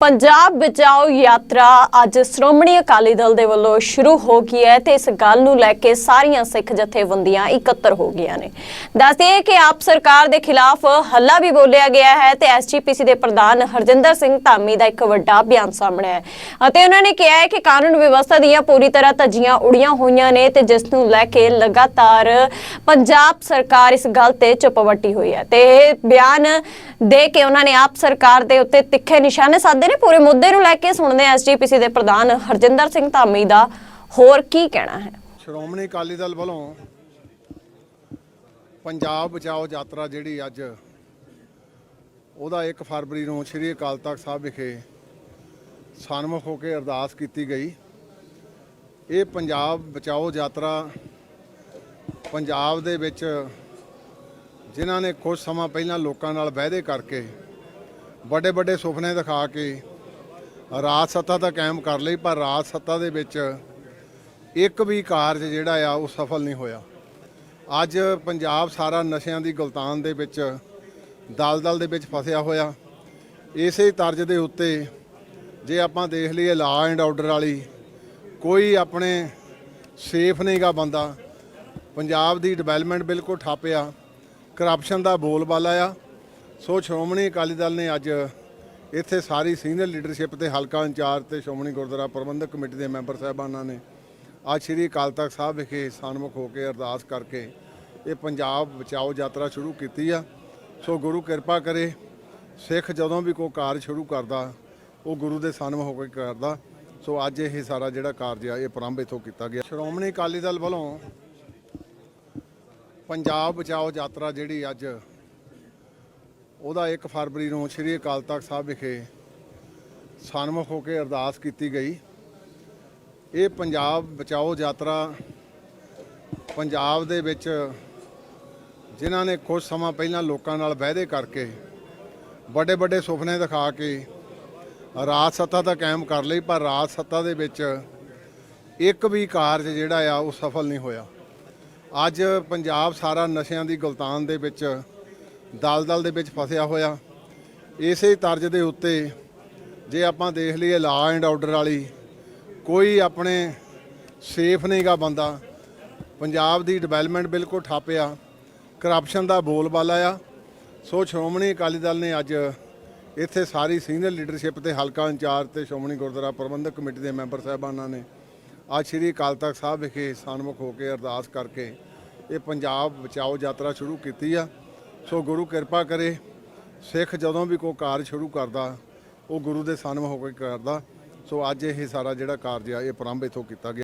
ਪੰਜਾਬ ਬਚਾਓ ਯਾਤਰਾ ਅੱਜ ਸ਼੍ਰੋਮਣੀ ਅਕਾਲੀ ਦਲ ਦੇ ਵੱਲੋਂ ਸ਼ੁਰੂ ਹੋ ਗਈ ਹੈ ਤੇ ਇਸ ਗੱਲ ਨੂੰ ਲੈ ਕੇ ਸਾਰੀਆਂ ਸਿੱਖ ਜਥੇਬੰਦੀਆਂ ਇਕੱਤਰ ਹੋ ਗਈਆਂ ਨੇ। ਦੱਸਦੇ ਕਿ ਆਪ ਸਰਕਾਰ ਦੇ ਖਿਲਾਫ ਹੱਲਾ ਵੀ ਬੋਲਿਆ ਗਿਆ ਹੈ ਤੇ ਐਸਜੀਪੀਸੀ ਦੇ ਪ੍ਰਧਾਨ ਹਰਜਿੰਦਰ ਸਿੰਘ ਧਾਮੀ ਦਾ ਇੱਕ ਵੱਡਾ ਬਿਆਨ ਸਾਹਮਣੇ ਹੈ ਅਤੇ ਉਹਨਾਂ ਨੇ ਕਿਹਾ ਹੈ ਕਿ ਕਾਨੂੰਨ ਵਿਵਸਥਾ ਦੀਆਂ ਪੂਰੀ ਤਰ੍ਹਾਂ ਧੱਜੀਆਂ ਉੜੀਆਂ ਹੋਈਆਂ ਨੇ ਤੇ ਜਿਸ ਨੂੰ ਲੈ ਕੇ ਲਗਾਤਾਰ ਪੰਜਾਬ ਸਰਕਾਰ ਇਸ ਗੱਲ ਤੇ ਚੁੱਪ ਵੱਟੀ ਹੋਈ ਹੈ। ਤੇ ਇਹ ਬਿਆਨ ਦੇ ਕੇ ਉਹਨਾਂ ਨੇ ਆਪ ਸਰਕਾਰ ਦੇ ਉੱਤੇ ਤਿੱਖੇ ਨਿਸ਼ਾਨੇ ਸਾਧੇ ਨੇ ਪੂਰੇ ਮੁੱਦੇ ਨੂੰ ਲੈ ਕੇ ਸੁਣਦੇ ਹਾਂ ਐਸਜੀਪੀਸੀ ਦੇ ਪ੍ਰਧਾਨ ਹਰਜਿੰਦਰ ਸਿੰਘ ਧਾਮੀ ਦਾ। ਹੋਰ ਕੀ ਕਹਿਣਾ ਹੈ? ਸ਼੍ਰੋਮਣੀ ਅਕਾਲੀ ਦਲ ਵੱਲੋਂ ਪੰਜਾਬ ਬਚਾਓ ਯਾਤਰਾ ਜਿਹੜੀ ਅੱਜ, ਉਹਦਾ 1 ਫਰਵਰੀ ਨੂੰ ਸ੍ਰੀ ਅਕਾਲ ਤਖਤ ਸਾਹਿਬ ਵਿਖੇ ਸਨਮੁਖ ਹੋ ਕੇ ਅਰਦਾਸ ਕੀਤੀ ਗਈ। ਇਹ ਪੰਜਾਬ ਬਚਾਓ ਯਾਤਰਾ ਪੰਜਾਬ ਦੇ ਵਿੱਚ ਜਿਨ੍ਹਾਂ ਨੇ ਕੁਝ ਸਮਾਂ ਪਹਿਲਾਂ ਲੋਕਾਂ ਨਾਲ ਵਾਅਦੇ ਕਰਕੇ ਵੱਡੇ ਵੱਡੇ ਸੁਪਨੇ ਦਿਖਾ ਕੇ ਰਾਜ ਸੱਤਾ ਤਾਂ ਕਾਇਮ ਕਰ ਲਈ, ਪਰ ਰਾਜ ਸੱਤਾ ਦੇ ਵਿੱਚ ਇੱਕ ਵੀ ਕਾਰਜ ਜਿਹੜਾ ਆ, ਉਹ ਸਫਲ ਨਹੀਂ ਹੋਇਆ। ਅੱਜ ਪੰਜਾਬ ਸਾਰਾ ਨਸ਼ਿਆਂ ਦੀ ਗਲਤਾਨ ਦੇ ਵਿੱਚ, ਦਲਦਲ ਦੇ ਵਿੱਚ ਫਸਿਆ ਹੋਇਆ। ਇਸੇ ਤਰਜ਼ ਦੇ ਉੱਤੇ ਜੇ ਆਪਾਂ ਦੇਖ ਲਈਏ ਲਾ ਐਂਡ ਆਰਡਰ ਵਾਲੀ, ਕੋਈ ਆਪਣੇ ਸੇਫ ਨਹੀਂਗਾ ਬੰਦਾ। ਪੰਜਾਬ ਦੀ ਡਿਵੈਲਪਮੈਂਟ ਬਿਲਕੁਲ ਠਾਪਿਆ ਕਰਪਸ਼ਨ ਦਾ ਬੋਲਬਾਲਾ ਆ। ਸੋ ਸ਼੍ਰੋਮਣੀ ਅਕਾਲੀ ਦਲ ਨੇ ਅੱਜ ਇੱਥੇ ਸਾਰੀ ਸੀਨੀਅਰ ਲੀਡਰਸ਼ਿਪ ਤੇ ਹਲਕਾ ਇੰਚਾਰਜ ਤੇ ਸ਼੍ਰੋਮਣੀ ਗੁਰਦੁਆਰਾ ਪ੍ਰਬੰਧਕ ਕਮੇਟੀ ਦੇ ਮੈਂਬਰ ਸਾਹਿਬਾਨਾਂ ਨੇ ਅੱਜ ਸ੍ਰੀ ਅਕਾਲ ਤਖਤ ਸਾਹਿਬ ਵਿਖੇ ਸਨਮੁਖ ਹੋ ਕੇ ਅਰਦਾਸ ਕਰਕੇ ਇਹ ਪੰਜਾਬ ਬਚਾਓ ਯਾਤਰਾ ਸ਼ੁਰੂ ਕੀਤੀ ਆ। ਸੋ ਗੁਰੂ ਕਿਰਪਾ ਕਰੇ, ਸਿੱਖ ਜਦੋਂ ਵੀ ਕੋਈ ਕਾਰਜ ਸ਼ੁਰੂ ਕਰਦਾ, ਉਹ ਗੁਰੂ ਦੇ ਸਨਮੁਖ ਹੋ ਕੇ ਕਰਦਾ। ਸੋ ਅੱਜ ਇਹ ਸਾਰਾ ਜਿਹੜਾ ਕਾਰਜ ਆ, ਇਹ ਪ੍ਰਾਰੰਭ ਇੱਥੋਂ ਕੀਤਾ ਗਿਆ। ਸ਼੍ਰੋਮਣੀ ਅਕਾਲੀ ਦਲ ਵੱਲੋਂ ਪੰਜਾਬ ਬਚਾਓ ਯਾਤਰਾ ਜਿਹੜੀ ਅੱਜ ਉਹਦਾ 1 ਫਰਵਰੀ ਨੂੰ ਸ੍ਰੀ ਅਕਾਲ ਤਖਤ ਸਾਹਿਬ ਵਿਖੇ ਸਨਮੁਖ ਹੋ ਕੇ ਅਰਦਾਸ ਕੀਤੀ ਗਈ। ਇਹ ਪੰਜਾਬ ਬਚਾਓ ਯਾਤਰਾ ਪੰਜਾਬ ਦੇ ਵਿੱਚ ਜਿਨ੍ਹਾਂ ਨੇ ਕੁਝ ਸਮਾਂ ਪਹਿਲਾਂ ਲੋਕਾਂ ਨਾਲ ਵਾਅਦੇ ਕਰਕੇ ਵੱਡੇ ਵੱਡੇ ਸੁਪਨੇ ਦਿਖਾ ਕੇ ਰਾਜ ਸੱਤਾ ਤਾਂ ਕਾਇਮ ਕਰ ਲਈ, ਪਰ ਰਾਜ ਸੱਤਾ ਦੇ ਵਿੱਚ ਇੱਕ ਵੀ ਕਾਰਜ ਜਿਹੜਾ ਆ, ਉਹ ਸਫਲ ਨਹੀਂ ਹੋਇਆ। ਅੱਜ ਪੰਜਾਬ ਸਾਰਾ ਨਸ਼ਿਆਂ ਦੀ ਗੁਲਤਾਨ ਦੇ ਵਿੱਚ ਦਲਦਲ ਦੇ ਵਿੱਚ ਫਸਿਆ ਹੋਇਆ। ਇਸੇ ਤਰਜ਼ ਦੇ ਉੱਤੇ ਜੇ ਆਪਾਂ ਦੇਖ ਲਈਏ ਲਾ ਐਂਡ ਆਰਡਰ ਵਾਲੀ, ਕੋਈ ਆਪਣੇ ਸੇਫ ਨਹੀਂਗਾ ਬੰਦਾ। ਪੰਜਾਬ ਦੀ ਡਿਵੈਲਪਮੈਂਟ ਬਿਲਕੁਲ ਠੱਪ ਆ। ਕਰਪਸ਼ਨ ਦਾ ਬੋਲਬਾਲਾ ਆ। ਸੋ ਸ਼੍ਰੋਮਣੀ ਅਕਾਲੀ ਦਲ ਨੇ ਅੱਜ ਇੱਥੇ ਸਾਰੀ ਸੀਨੀਅਰ ਲੀਡਰਸ਼ਿਪ ਤੇ ਹਲਕਾ ਇੰਚਾਰਜ ਤੇ ਸ਼੍ਰੋਮਣੀ ਗੁਰਦੁਆਰਾ ਪ੍ਰਬੰਧਕ ਕਮੇਟੀ ਦੇ ਮੈਂਬਰ ਸਾਹਿਬਾਨਾਂ ਨੇ ਅੱਜ ਸ੍ਰੀ ਅਕਾਲ ਤਖਤ ਸਾਹਿਬ ਵਿਖੇ ਸਨਮੁਖ ਹੋ ਕੇ ਅਰਦਾਸ ਕਰਕੇ ਇਹ ਪੰਜਾਬ ਬਚਾਓ ਯਾਤਰਾ ਸ਼ੁਰੂ ਕੀਤੀ ਆ। ਸੋ ਗੁਰੂ ਕਿਰਪਾ ਕਰੇ, ਸਿੱਖ ਜਦੋਂ ਵੀ ਕੋਈ ਕਾਰਜ ਸ਼ੁਰੂ ਕਰਦਾ, ਉਹ ਗੁਰੂ ਦੇ ਸਨਮ ਹੋ ਕੇ ਕਰਦਾ। ਸੋ ਅੱਜ ਇਹ ਸਾਰਾ ਜਿਹੜਾ ਕਾਰਜ ਆ, ਇਹ ਪ੍ਰਾਰੰਭ ਇੱਥੋਂ ਕੀਤਾ ਗਿਆ।